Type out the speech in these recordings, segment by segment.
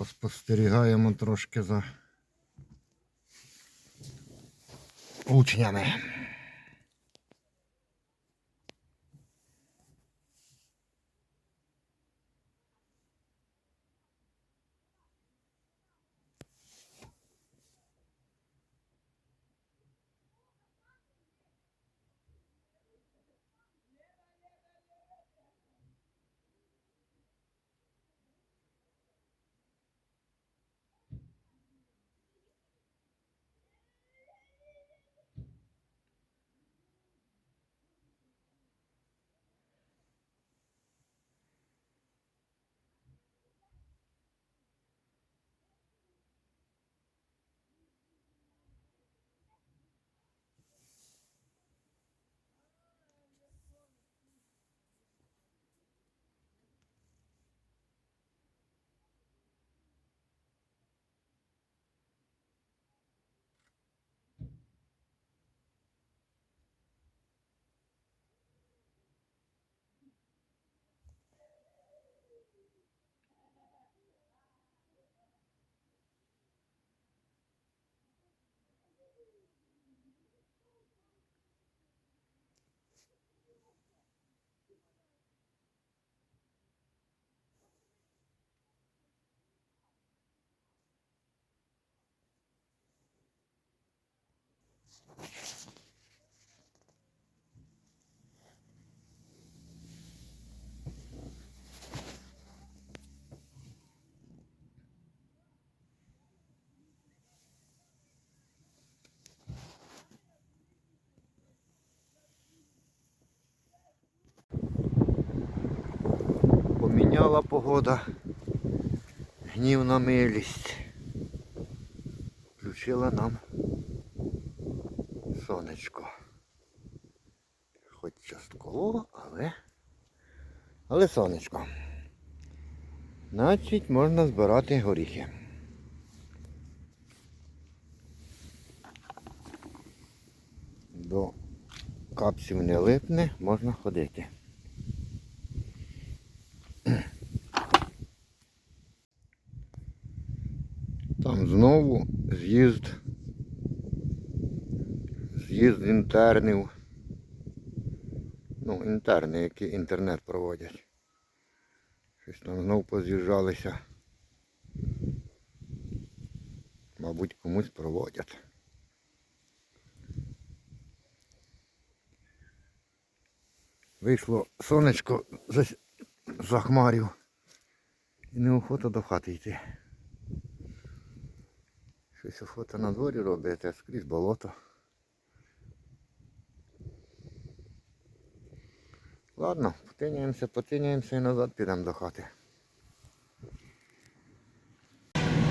Поспостерігаємо трошки за учнями. Поміняла погода. Гнів на милість. Включила нам сонечко. Хоч частково, але. Але сонечко. Значить, можна збирати горіхи. До капсів не липне, можна ходити. Там знову з'їзд. З'їзд інтернів. Ну, інтерни, які інтернет проводять. Щось там знов поз'їжджалися. Мабуть, комусь проводять. Вийшло сонечко за, хмарів. І неохота до хати йти. Щось охота на дворі робити, а скрізь болото. Ладно, потиняємося, потиняємося і назад підемо до хати.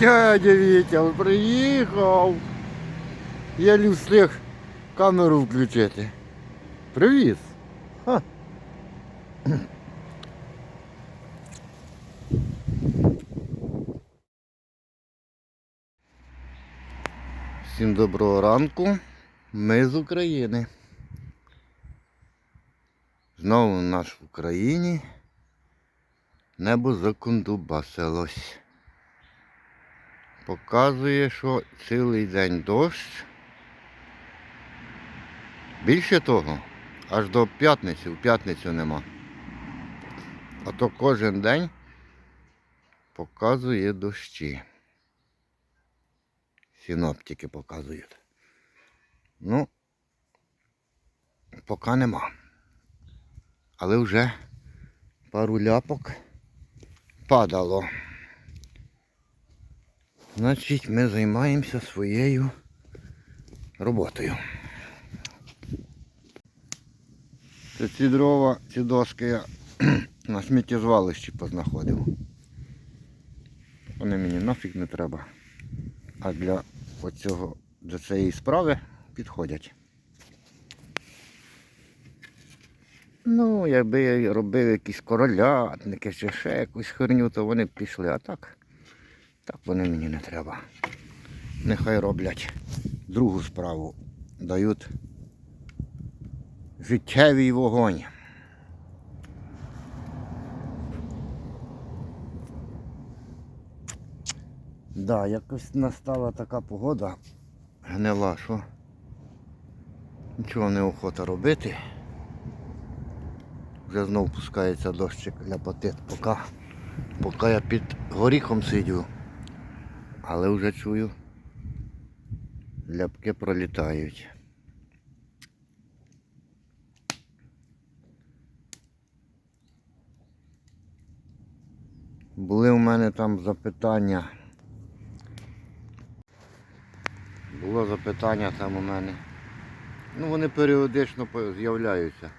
Дядя Вітя приїхав. Я не встиг камеру включити. Привіз. Ха. Всім доброго ранку. Ми з України. Знову наш в Україні. Небо закондубасилось. Показує, що цілий день дощ. Більше того, аж до п'ятниці, в п'ятницю нема. А то кожен день показує дощі. Синоптики показують. Ну, поки нема. Але вже пару ляпок падало. Значить, ми займаємося своєю роботою. Це ці дрова, ці доски я на сміттєзвалищі познаходив. Вони мені нафіг не треба. А для оцього, для цієї справи підходять. Ну, якби я робив якісь королятники чи ще якусь херню, то вони б пішли. А так, так вони мені не треба. Нехай роблять другу справу. Дають життєвий вогонь. Да, якось настала така погода гнила, що нічого не охота робити. Вже знов пускається дощик ляпотить, поки, поки я під горіхом сидю. Але вже чую, ляпки пролітають. Були у мене там запитання. Було запитання там у мене. Ну вони періодично з'являються.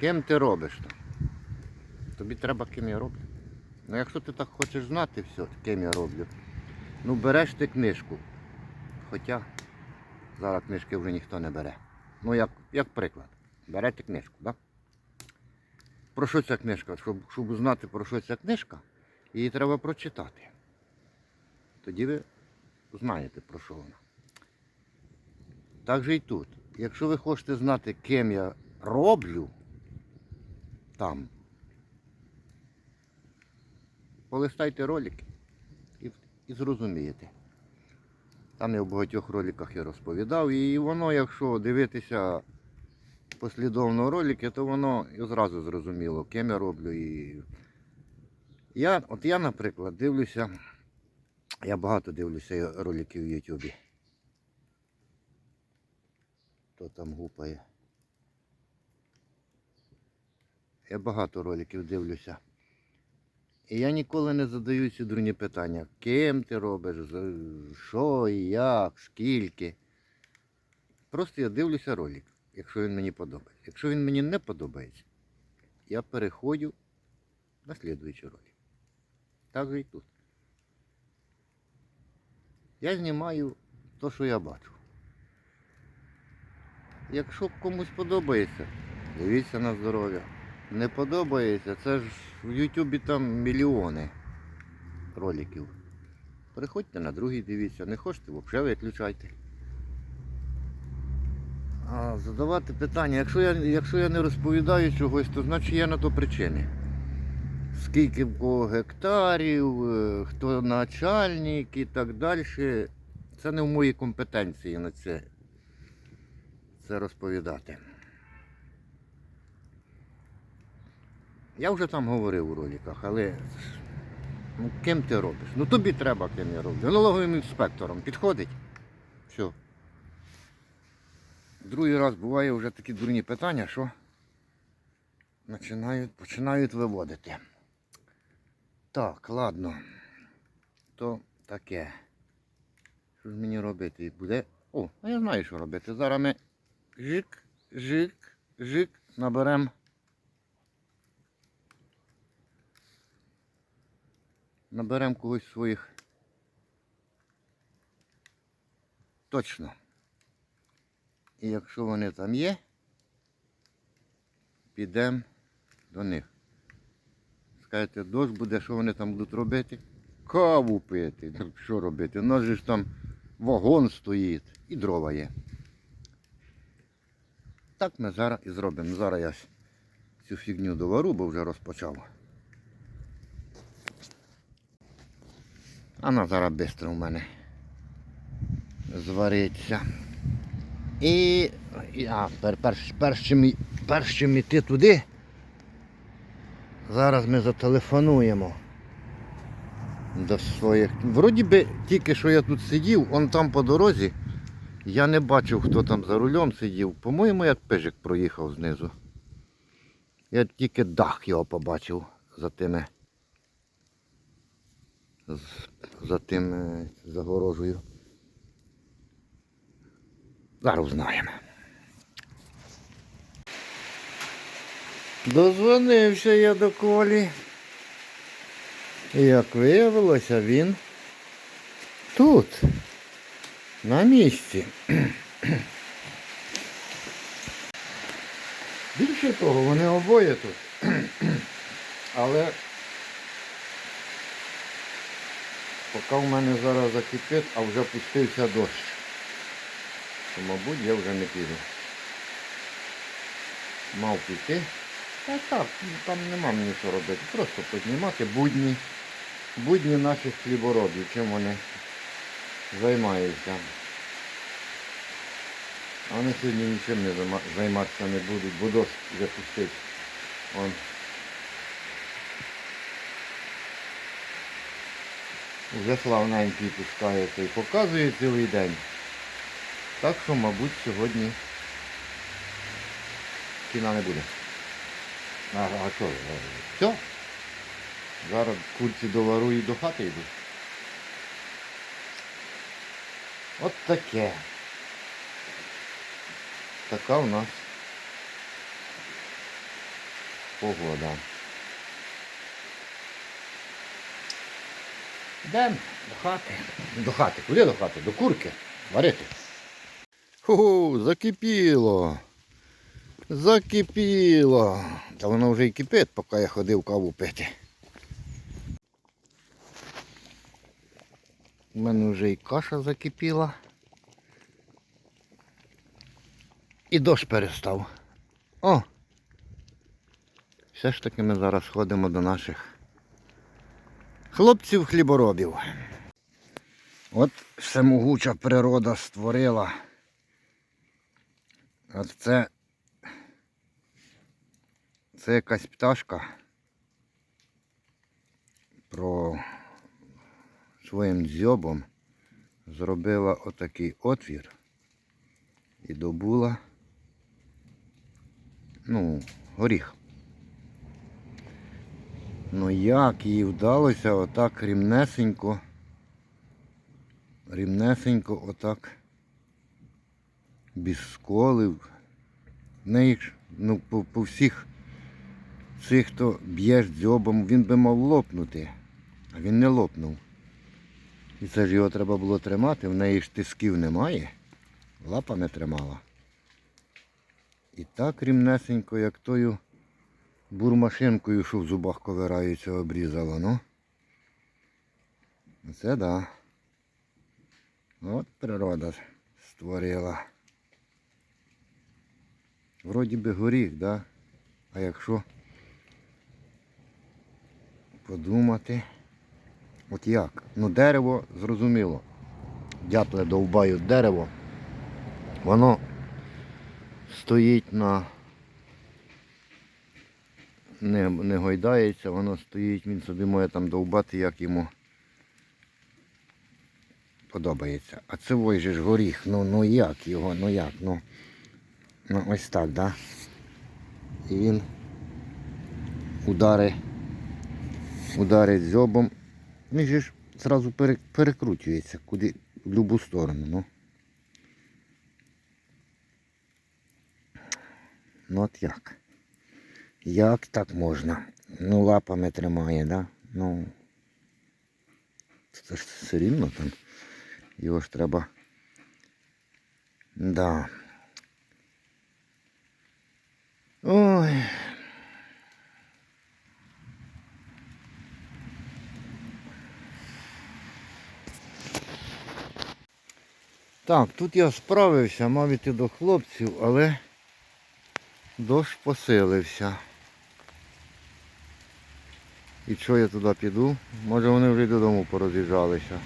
Ким ти робиш там? Тобі треба ким я роблю. Ну якщо ти так хочеш знати все, ким я роблю, ну береш ти книжку. Хоча зараз книжки вже ніхто не бере. Ну як, як приклад. Берете книжку, так? Да? Про що ця книжка? Щоб, щоб знати про що ця книжка, її треба прочитати. Тоді ви знаєте про що вона. Так же і тут. Якщо ви хочете знати, ким я роблю там, полистайте ролики і, і зрозумієте. Там я в багатьох роликах і розповідав, і воно, якщо дивитися послідовно ролики, то воно і зразу зрозуміло, ким я роблю. І... Я, от я, наприклад, дивлюся, я багато дивлюся роликів в Ютубі. Хто там гупає. Я багато роликів дивлюся. І я ніколи не задаю ці дурні питання. Ким ти робиш, що і як, скільки. Просто я дивлюся ролик, якщо він мені подобається. Якщо він мені не подобається, я переходжу на слідуючий ролик. Так же і тут. Я знімаю те, що я бачу. Якщо комусь подобається, дивіться на здоров'я. Не подобається, це ж в Ютубі там мільйони роликів. Переходьте на другий, дивіться, не хочете, взагалі виключайте. А задавати питання, якщо я, якщо я не розповідаю чогось, то значить є на то причини. Скільки в кого гектарів, е, хто начальник і так далі. Це не в моїй компетенції на це, це розповідати. Я вже там говорив у роликах, але ну, ким ти робиш? Ну тобі треба ким я роблю. Налоговим інспектором підходить. Все. Другий раз буває вже такі дурні питання, що починають, починають виводити. Так, ладно. То таке. Що ж мені робити? Буде. О, а я знаю, що робити. Зараз ми жик, жик, жик наберемо. Наберемо когось своїх. Точно. І якщо вони там є, підемо до них. Скажете, дощ буде, що вони там будуть робити? Каву пити. Ну, Що робити? У нас же ж там вагон стоїть і дрова є. Так ми зараз і зробимо. Зараз я цю фігню довару, бо вже розпочав. Вона зараз швидко у мене звариться. І, а, пер, перш, перш, чим, перш чим іти туди, зараз ми зателефонуємо до своїх. Вроді би тільки що я тут сидів, он там по дорозі, я не бачив, хто там за рулем сидів. По-моєму, як пижик проїхав знизу. Я тільки дах його побачив за тими. За тим е, загорожею. Зараз знаємо. Дозвонився я до Колі. І як виявилося, він тут, на місці. Більше того, вони обоє тут. Але поки в мене зараз закипить, а вже пустився дощ то, мабуть, я вже не піду. Мав піти. Та так, там нема мені що робити. Просто познімати будні, будні наших хліборобів, чим вони займаюся. А вони сьогодні нічим не займатися не будуть, бо дощ вже пустить. Вже славненький пускається і показує цілий день. Так що, мабуть, сьогодні кіна не буде. А, а що? Все? Зараз курці довару і до хати йду. От таке. Така у нас погода. Йдемо до хати. До хати. Куди до хати? До курки. Варити. Ху, закипіло. Закипіло. Та воно вже й кипить, поки я ходив каву пити. У мене вже і каша закипіла. І дощ перестав. О! Все ж таки ми зараз ходимо до наших хлопців хліборобів. От всемогуча природа створила. От це, це якась пташка про своїм дзьобом зробила отакий отвір і добула ну, горіх. Ну як їй вдалося отак рівнесенько, рівнесенько отак без сколів. В неї ну, по, по всіх цих, хто б'єш дзьобом, він би мав лопнути, а він не лопнув. І це ж його треба було тримати, в неї ж тисків немає, лапами тримала. І так рівнесенько, як тою бурмашинкою, що в зубах ковирається, обрізала, ну. Це да. От природа створила. Вроді би горіх, да? А якщо подумати, от як? Ну дерево зрозуміло. Дятли довбають дерево. Воно стоїть на не, не гойдається, воно стоїть, він собі може там довбати, як йому подобається. А це ой же ж горіх, ну ну як його, ну як, ну, ну ось так, да? І він удари, ударить зьобом, він же ж зразу перекручується куди, в будь-яку сторону. Ну. Ну от як? Як так можна? Ну, лапами тримає, да? Ну. Це ж все рівно там. Його ж треба. Да. Ой. Так, тут я справився, мав іти до хлопців, але дощ посилився. І що я туди піду? Може вони вже додому пороз'їжджалися.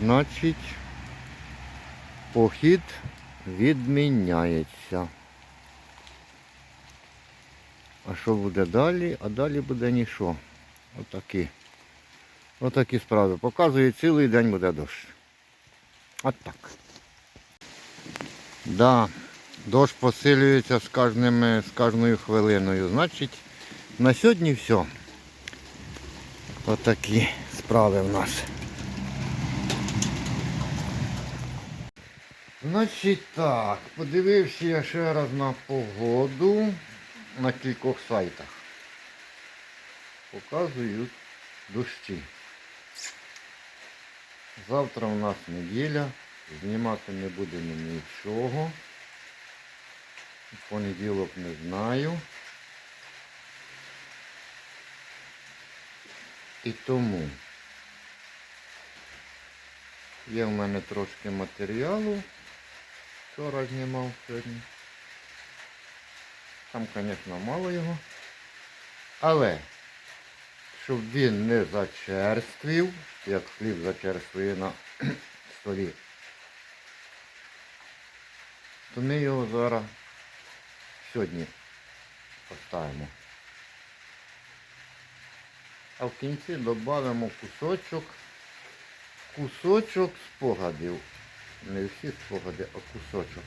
Значить, похід відміняється. А що буде далі? А далі буде нічого. Отакі. Отакі справи. Показує, цілий день буде дощ. От так. Да, дощ посилюється з, кожним, з кожною хвилиною. Значить, на сьогодні все. Отакі справи в нас. Значить так, подивився я ще раз на погоду на кількох сайтах. Показують дощі. Завтра у нас неділя, знімати не будемо нічого. Понеділок не знаю. І тому є в мене трошки матеріалу. Вчора знімав сьогодні. Там, звісно, мало його. Але, щоб він не зачерствів, як хліб зачерствує на столі. То ми його зараз сьогодні поставимо. А в кінці додамо кусочок, кусочок спогадів. Не всі спогади, а кусочок.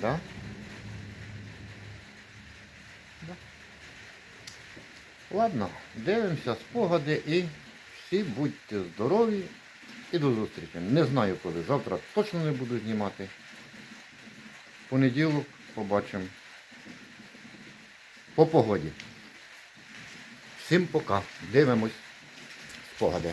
Да? Да. Ладно, дивимося спогади і всі будьте здорові і до зустрічі. Не знаю коли. Завтра точно не буду знімати. В Понеділок побачимо. По погоді. Всім пока. Дивимось спогади.